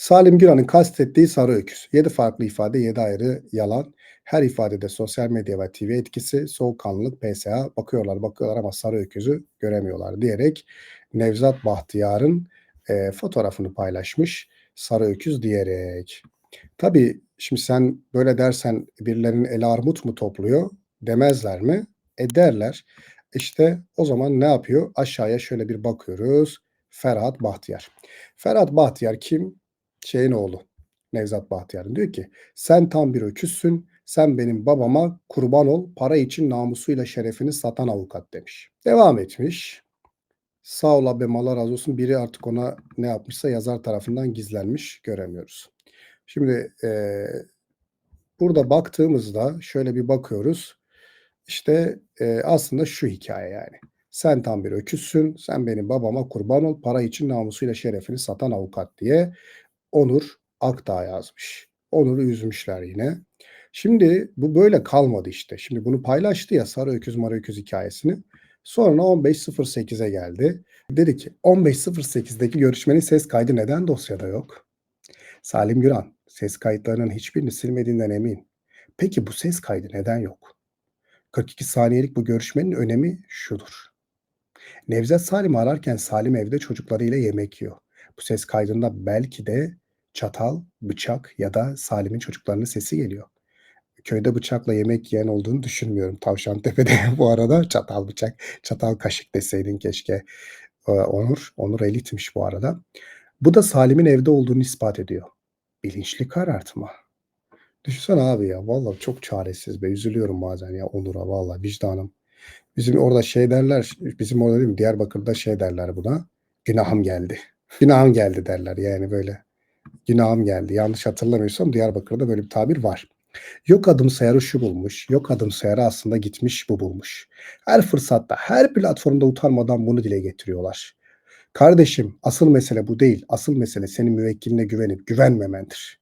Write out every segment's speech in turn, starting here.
Salim Güran'ın kastettiği sarı öküz. 7 farklı ifade, 7 ayrı yalan. Her ifadede sosyal medya ve TV etkisi, soğukkanlılık, PSA bakıyorlar bakıyorlar ama sarı öküzü göremiyorlar diyerek Nevzat Bahtiyar'ın e, fotoğrafını paylaşmış sarı öküz diyerek. Tabii şimdi sen böyle dersen birilerinin el armut mu topluyor demezler mi? Ederler. İşte o zaman ne yapıyor? Aşağıya şöyle bir bakıyoruz. Ferhat Bahtiyar. Ferhat Bahtiyar kim? Şeyin oğlu. Nevzat Bahtiyar'ın diyor ki sen tam bir öküzsün. Sen benim babama kurban ol. Para için namusuyla şerefini satan avukat demiş. Devam etmiş. Sağ ol abi Allah razı olsun. Biri artık ona ne yapmışsa yazar tarafından gizlenmiş. Göremiyoruz. Şimdi e, burada baktığımızda şöyle bir bakıyoruz. İşte e, aslında şu hikaye yani. Sen tam bir öküzsün. Sen benim babama kurban ol. Para için namusuyla şerefini satan avukat diye Onur Akdağ yazmış. Onur'u üzmüşler yine. Şimdi bu böyle kalmadı işte. Şimdi bunu paylaştı ya Sarı Öküz Marı Öküz hikayesini. Sonra 15.08'e geldi. Dedi ki 15.08'deki görüşmenin ses kaydı neden dosyada yok? Salim Güran ses kayıtlarının hiçbirini silmediğinden emin. Peki bu ses kaydı neden yok? 42 saniyelik bu görüşmenin önemi şudur. Nevzat Salim'i ararken Salim evde çocuklarıyla yemek yiyor. Bu ses kaydında belki de çatal, bıçak ya da Salim'in çocuklarının sesi geliyor. Köyde bıçakla yemek yiyen olduğunu düşünmüyorum. Tavşantepe'de bu arada çatal bıçak, çatal kaşık deseydin keşke. Ee, Onur, Onur elitmiş bu arada. Bu da Salim'in evde olduğunu ispat ediyor. Bilinçli karartma. Düşünsene abi ya vallahi çok çaresiz be. Üzülüyorum bazen ya Onur'a vallahi vicdanım. Bizim orada şey derler, bizim orada değil mi? Diyarbakır'da şey derler buna. Günahım geldi. Günahım geldi derler yani böyle. Günahım geldi. Yanlış hatırlamıyorsam Diyarbakır'da böyle bir tabir var. Yok adım sayarı şu bulmuş, yok adım sayarı aslında gitmiş bu bulmuş. Her fırsatta, her platformda utanmadan bunu dile getiriyorlar. Kardeşim, asıl mesele bu değil. Asıl mesele senin müvekkiline güvenip güvenmemendir.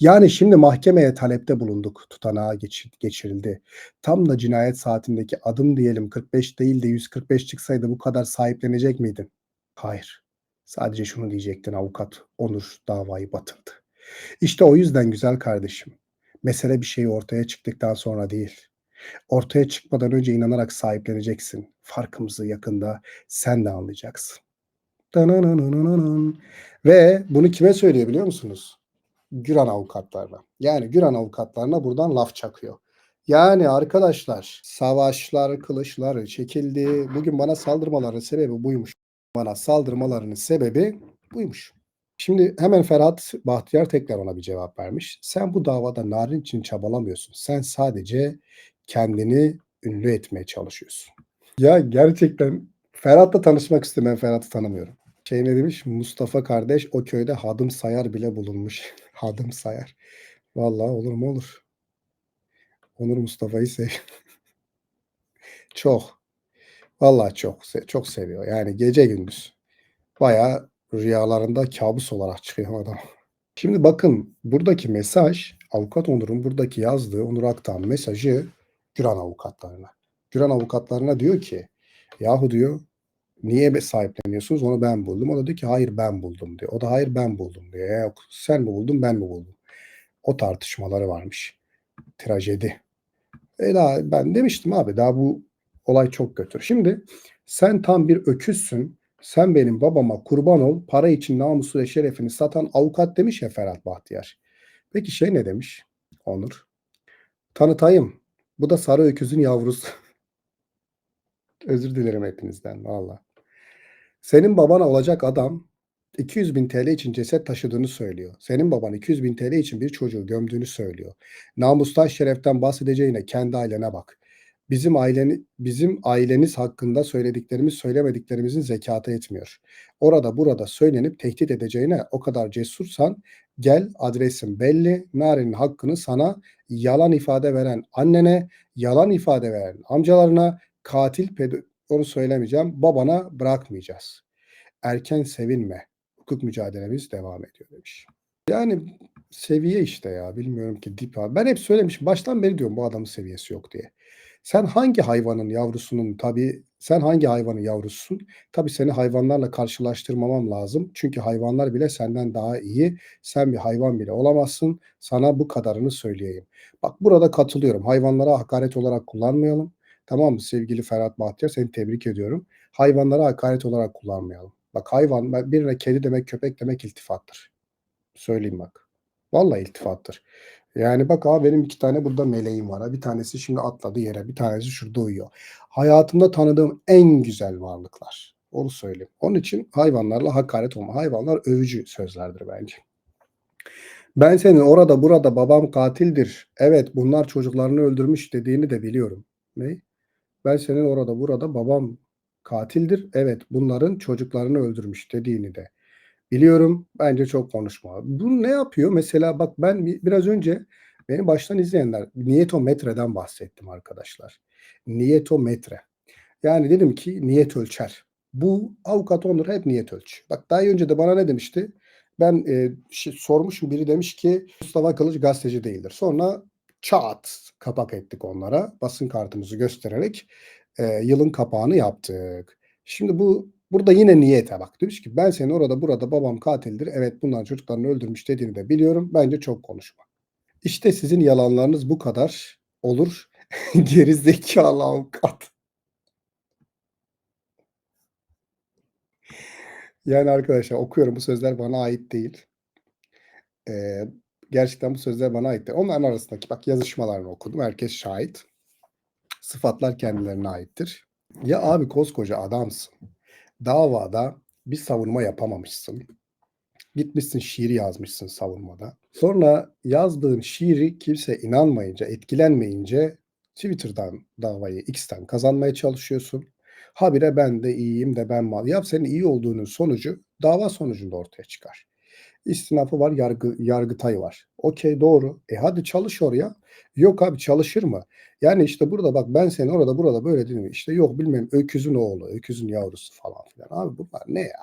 Yani şimdi mahkemeye talepte bulunduk. Tutanağa geçirildi. Tam da cinayet saatindeki adım diyelim 45 değil de 145 çıksaydı bu kadar sahiplenecek miydin? Hayır. Sadece şunu diyecektin avukat Onur davayı batırdı. İşte o yüzden güzel kardeşim. Mesele bir şey ortaya çıktıktan sonra değil. Ortaya çıkmadan önce inanarak sahipleneceksin. Farkımızı yakında sen de anlayacaksın. Ve bunu kime söylüyor biliyor musunuz? Güran avukatlarına. Yani Güran avukatlarına buradan laf çakıyor. Yani arkadaşlar savaşlar, kılıçlar çekildi. Bugün bana saldırmaların sebebi buymuş. Bana saldırmalarının sebebi buymuş. Şimdi hemen Ferhat Bahtiyar tekrar ona bir cevap vermiş. Sen bu davada Narin için çabalamıyorsun. Sen sadece kendini ünlü etmeye çalışıyorsun. Ya gerçekten Ferhat'la tanışmak istedim. Ben Ferhat'ı tanımıyorum. Şey ne demiş? Mustafa kardeş o köyde hadım sayar bile bulunmuş. hadım sayar. Vallahi olur mu olur. Onur Mustafa'yı sev. çok. Vallahi çok. Çok seviyor. Yani gece gündüz. Bayağı rüyalarında kabus olarak çıkıyor adam. Şimdi bakın buradaki mesaj avukat Onur'un buradaki yazdığı Onur Aktan mesajı Güran avukatlarına. Güran avukatlarına diyor ki yahu diyor niye sahipleniyorsunuz onu ben buldum. O da diyor ki hayır ben buldum diyor. O da hayır ben buldum diyor. Yok sen mi buldun ben mi buldum. O tartışmaları varmış. Trajedi. E daha ben demiştim abi daha bu olay çok kötü. Şimdi sen tam bir öküzsün. Sen benim babama kurban ol, para için namusu ve şerefini satan avukat demiş ya Ferhat Bahtiyar. Peki şey ne demiş Onur? Tanıtayım. Bu da sarı öküzün yavrusu. Özür dilerim hepinizden valla. Senin babana olacak adam 200 bin TL için ceset taşıdığını söylüyor. Senin baban 200 bin TL için bir çocuğu gömdüğünü söylüyor. Namustan şereften bahsedeceğine kendi ailene bak bizim aileni bizim aileniz hakkında söylediklerimiz söylemediklerimizin zekatı etmiyor. Orada burada söylenip tehdit edeceğine o kadar cesursan gel adresin belli. Narin'in hakkını sana yalan ifade veren annene, yalan ifade veren amcalarına, katil pedo onu söylemeyeceğim. Babana bırakmayacağız. Erken sevinme. Hukuk mücadelemiz devam ediyor demiş. Yani seviye işte ya bilmiyorum ki dip. Ben hep söylemişim baştan beri diyorum bu adamın seviyesi yok diye. Sen hangi hayvanın yavrusunun tabii sen hangi hayvanın yavrususun? Tabii seni hayvanlarla karşılaştırmamam lazım. Çünkü hayvanlar bile senden daha iyi. Sen bir hayvan bile olamazsın. Sana bu kadarını söyleyeyim. Bak burada katılıyorum. Hayvanlara hakaret olarak kullanmayalım. Tamam mı sevgili Ferhat Bahtiyar? Seni tebrik ediyorum. Hayvanlara hakaret olarak kullanmayalım. Bak hayvan birine kedi demek, köpek demek iltifattır. Söyleyeyim bak. Vallahi iltifattır. Yani bak abi benim 2 tane burada meleğim var. Bir tanesi şimdi atladı yere, bir tanesi şurada uyuyor. Hayatımda tanıdığım en güzel varlıklar. Onu söyleyeyim. Onun için hayvanlarla hakaret olma. Hayvanlar övücü sözlerdir bence. Ben senin orada burada babam katildir. Evet bunlar çocuklarını öldürmüş dediğini de biliyorum. Ne? Ben senin orada burada babam katildir. Evet bunların çocuklarını öldürmüş dediğini de Biliyorum, bence çok konuşma. Bu ne yapıyor? Mesela bak ben bi biraz önce beni baştan izleyenler niyetometreden bahsettim arkadaşlar. Niyetometre. Yani dedim ki niyet ölçer. Bu avukat Onur hep niyet ölçüyor. Bak daha önce de bana ne demişti? Ben, eee, şi sormuşum biri demiş ki Mustafa Kılıç gazeteci değildir. Sonra çat kapak ettik onlara basın kartımızı göstererek, eee, yılın kapağını yaptık. Şimdi bu burada yine niyete bak. Demiş ki ben senin orada burada babam katildir. Evet bunlar çocuklarını öldürmüş dediğini de biliyorum. Bence çok konuşma. İşte sizin yalanlarınız bu kadar olur. Geri zekalı avukat. Yani arkadaşlar okuyorum bu sözler bana ait değil. Eee, gerçekten bu sözler bana ait değil. Onların arasındaki bak yazışmalarını okudum. Herkes şahit. Sıfatlar kendilerine aittir. Ya abi koskoca adamsın. Davada bir savunma yapamamışsın. Gitmişsin şiir yazmışsın savunmada. Sonra yazdığın şiiri kimse inanmayınca, etkilenmeyince Twitter'dan davayı X'ten kazanmaya çalışıyorsun. Habire ben de iyiyim de ben mal. Ya senin iyi olduğunun sonucu dava sonucunda ortaya çıkar. İstinafı var, yargı, yargıtay var. Okey doğru. E hadi çalış oraya. Yok abi çalışır mı? Yani işte burada bak ben seni orada burada böyle dedim. İşte yok bilmem öküzün oğlu, öküzün yavrusu falan filan. Abi bunlar ne ya?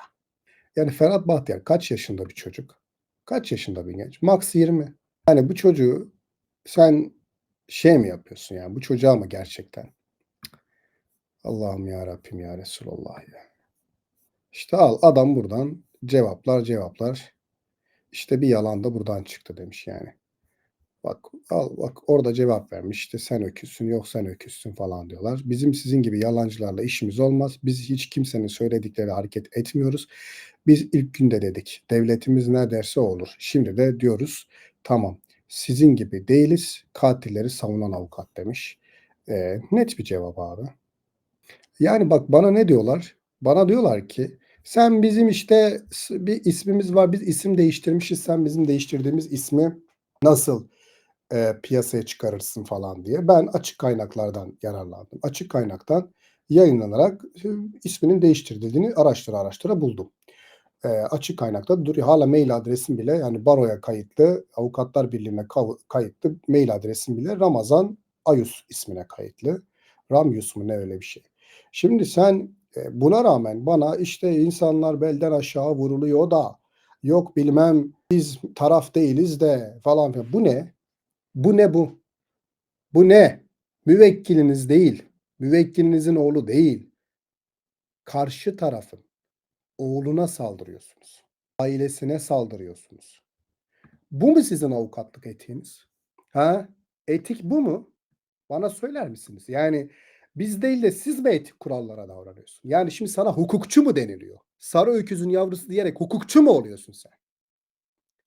Yani Ferhat Bahtiyar kaç yaşında bir çocuk? Kaç yaşında bir genç? Max 20. Yani bu çocuğu sen şey mi yapıyorsun yani bu çocuğa mı gerçekten? Allah'ım ya Rabbim ya Resulallah ya. İşte al adam buradan cevaplar cevaplar. İşte bir yalan da buradan çıktı demiş yani. Bak al bak orada cevap vermiş işte sen öküzsün yok sen öküzsün falan diyorlar. Bizim sizin gibi yalancılarla işimiz olmaz. Biz hiç kimsenin söyledikleri hareket etmiyoruz. Biz ilk günde dedik devletimiz ne derse olur. Şimdi de diyoruz tamam sizin gibi değiliz katilleri savunan avukat demiş. Eee, net bir cevap abi. Yani bak bana ne diyorlar? Bana diyorlar ki sen bizim işte bir ismimiz var biz isim değiştirmişiz sen bizim değiştirdiğimiz ismi nasıl eee, piyasaya çıkarırsın falan diye. Ben açık kaynaklardan yararlandım. Açık kaynaktan yayınlanarak e, isminin değiştirildiğini araştıra araştıra buldum. Eee, açık kaynakta duruyor. Hala mail adresim bile yani baroya kayıtlı, Avukatlar Birliği'ne kayıtlı mail adresim bile Ramazan Ayus ismine kayıtlı. Ramyus mu ne öyle bir şey. Şimdi sen e, buna rağmen bana işte insanlar belden aşağı vuruluyor da yok bilmem biz taraf değiliz de falan filan. Bu ne? Bu ne bu? Bu ne? Müvekkiliniz değil. Müvekkilinizin oğlu değil. Karşı tarafın oğluna saldırıyorsunuz. Ailesine saldırıyorsunuz. Bu mu sizin avukatlık etiğiniz? Ha? Etik bu mu? Bana söyler misiniz? Yani biz değil de siz mi etik kurallara davranıyorsun? Yani şimdi sana hukukçu mu deniliyor? Sarı öküzün yavrusu diyerek hukukçu mu oluyorsun sen?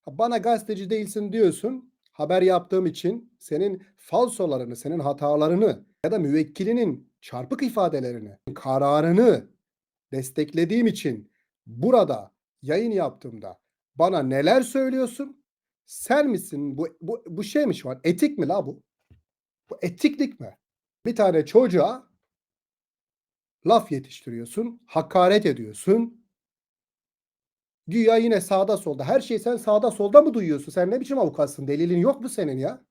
Bana gazeteci değilsin diyorsun. Haber yaptığım için senin falsolarını, senin hatalarını ya da müvekkilinin çarpık ifadelerini, kararını desteklediğim için burada yayın yaptığımda bana neler söylüyorsun? Sen misin? Bu, bu, bu şey mi şu an? Etik mi la bu? Bu etiklik mi? Bir tane çocuğa laf yetiştiriyorsun, hakaret ediyorsun. Güya yine sağda solda. Her şeyi sen sağda solda mı duyuyorsun? Sen ne biçim avukatsın? Delilin yok mu senin ya?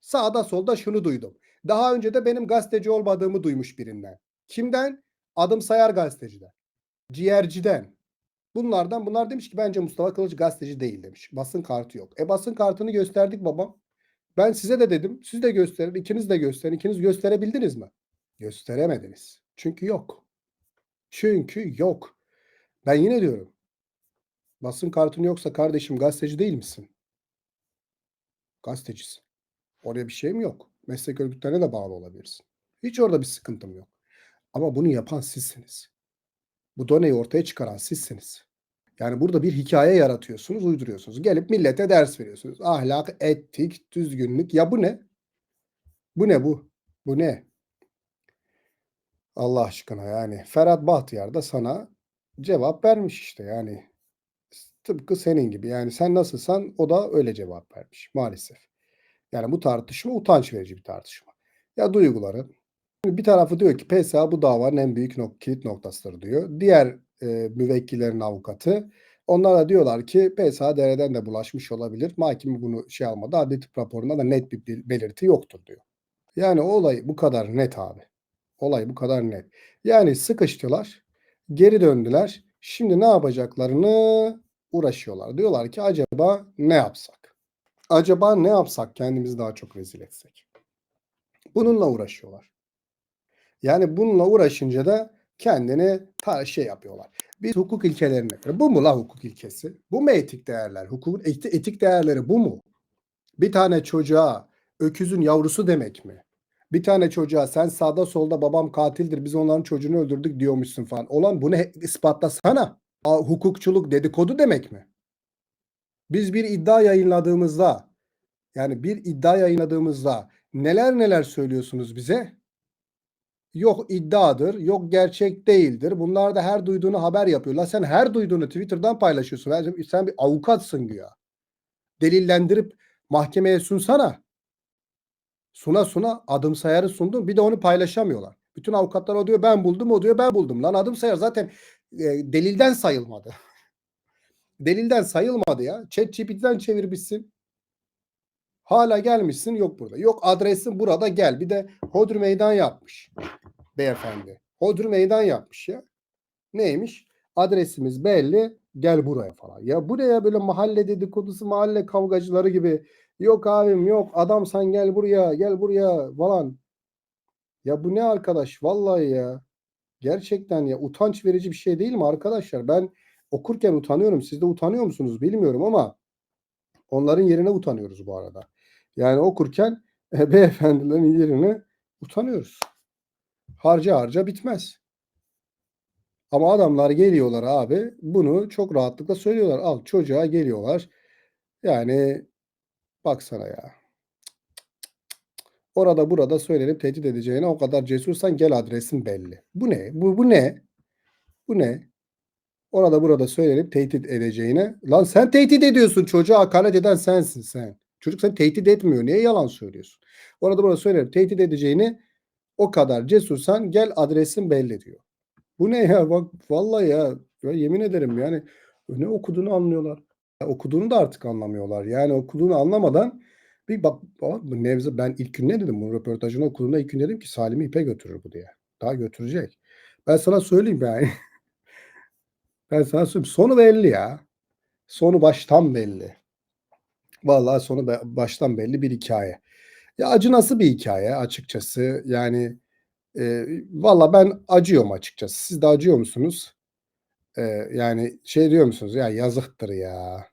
Sağda solda şunu duydum. Daha önce de benim gazeteci olmadığımı duymuş birinden. Kimden? Adım Sayar gazeteciden. Ciğerciden. Bunlardan bunlar demiş ki bence Mustafa Kılıç gazeteci değil demiş. Basın kartı yok. E basın kartını gösterdik babam. Ben size de dedim, siz de gösterin, ikiniz de gösterin. İkiniz gösterebildiniz mi? Gösteremediniz. Çünkü yok. Çünkü yok. Ben yine diyorum. Basın kartın yoksa kardeşim gazeteci değil misin? Gazetecisin. Oraya bir şeyim yok. Meslek örgütlerine de bağlı olabilirsin. Hiç orada bir sıkıntım yok. Ama bunu yapan sizsiniz. Bu doneyi ortaya çıkaran sizsiniz. Yani burada bir hikaye yaratıyorsunuz, uyduruyorsunuz. Gelip millete ders veriyorsunuz. Ahlak, etik, düzgünlük. Ya bu ne? Bu ne bu? Bu ne? Allah aşkına yani. Ferhat Bahtiyar da sana cevap vermiş işte yani. Tıpkı senin gibi. Yani sen nasılsan o da öyle cevap vermiş maalesef. Yani bu tartışma utanç verici bir tartışma. Ya duyguları. Bir tarafı diyor ki PSA bu davanın en büyük nok kilit noktasıdır diyor. Diğer e, müvekkillerin avukatı onlar da diyorlar ki PSA dereden de bulaşmış olabilir. Mahkeme bunu şey almadı. Adli tıp raporunda da net bir belirti yoktur diyor. Yani olay bu kadar net abi. Olay bu kadar net. Yani sıkıştılar, geri döndüler. Şimdi ne yapacaklarını uğraşıyorlar. Diyorlar ki acaba ne yapsak? Acaba ne yapsak kendimizi daha çok rezil etsek? Bununla uğraşıyorlar. Yani bununla uğraşınca da kendini ta şey yapıyorlar. Biz hukuk ilkelerine göre. Bu mu la hukuk ilkesi? Bu mu etik değerler? Hukukun eti- etik değerleri bu mu? Bir tane çocuğa öküzün yavrusu demek mi? Bir tane çocuğa sen sağda solda babam katildir biz onların çocuğunu öldürdük diyormuşsun falan. Olan bunu ispatlasana. Aa, hukukçuluk dedikodu demek mi? Biz bir iddia yayınladığımızda yani bir iddia yayınladığımızda neler neler söylüyorsunuz bize? Yok iddiadır, yok gerçek değildir. Bunlar da her duyduğunu haber yapıyorlar. Sen her duyduğunu Twitter'dan paylaşıyorsun. Sen, bir avukatsın güya. Delillendirip mahkemeye sunsana. Suna suna adım sayarı sundun. Bir de onu paylaşamıyorlar. Bütün avukatlar o diyor ben buldum, o diyor ben buldum. Lan adım sayar zaten e, delilden sayılmadı. delilden sayılmadı ya. ChatGPT'den çevirmişsin. Hala gelmişsin yok burada. Yok adresin burada gel. Bir de Hodri meydan yapmış beyefendi. Hodri meydan yapmış ya. Neymiş? Adresimiz belli. Gel buraya falan. Ya bu ne ya böyle mahalle dedikodusu, mahalle kavgacıları gibi. Yok abim yok. Adam sen gel buraya, gel buraya falan. Ya bu ne arkadaş? Vallahi ya. Gerçekten ya utanç verici bir şey değil mi arkadaşlar? Ben okurken utanıyorum. Siz de utanıyor musunuz bilmiyorum ama onların yerine utanıyoruz bu arada. Yani okurken e, beyefendilerin yerine utanıyoruz. Harca harca bitmez. Ama adamlar geliyorlar abi bunu çok rahatlıkla söylüyorlar. Al çocuğa geliyorlar. Yani baksana ya. Orada burada söylenip tehdit edeceğine o kadar cesursan gel adresin belli. Bu ne? Bu, bu ne? Bu ne? Orada burada söylenip tehdit edeceğine. Lan sen tehdit ediyorsun çocuğa hakaret eden sensin sen. Çocuk seni tehdit etmiyor. Niye yalan söylüyorsun? Orada burada söylenip tehdit edeceğini o kadar cesursan gel adresin belli diyor. Bu ne ya? Bak vallahi ya, ya yemin ederim yani ne okuduğunu anlıyorlar. Ya okuduğunu da artık anlamıyorlar. Yani okuduğunu anlamadan bir bak bak bu Nevzat ben ilk gün ne dedim bu röportajını okuduğumda ilk gün dedim ki Salim'i ipe götürür bu diye. Daha götürecek. Ben sana söyleyeyim yani. ben sana söyleyeyim. Sonu belli ya. Sonu baştan belli. Vallahi sonu baştan belli bir hikaye. Ya acınası bir hikaye açıkçası. Yani e, valla ben acıyorum açıkçası. Siz de acıyor musunuz? E, yani şey diyor musunuz? Ya yazıktır ya.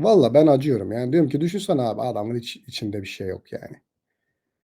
Valla ben acıyorum. Yani diyorum ki düşünsene abi adamın iç, içinde bir şey yok yani.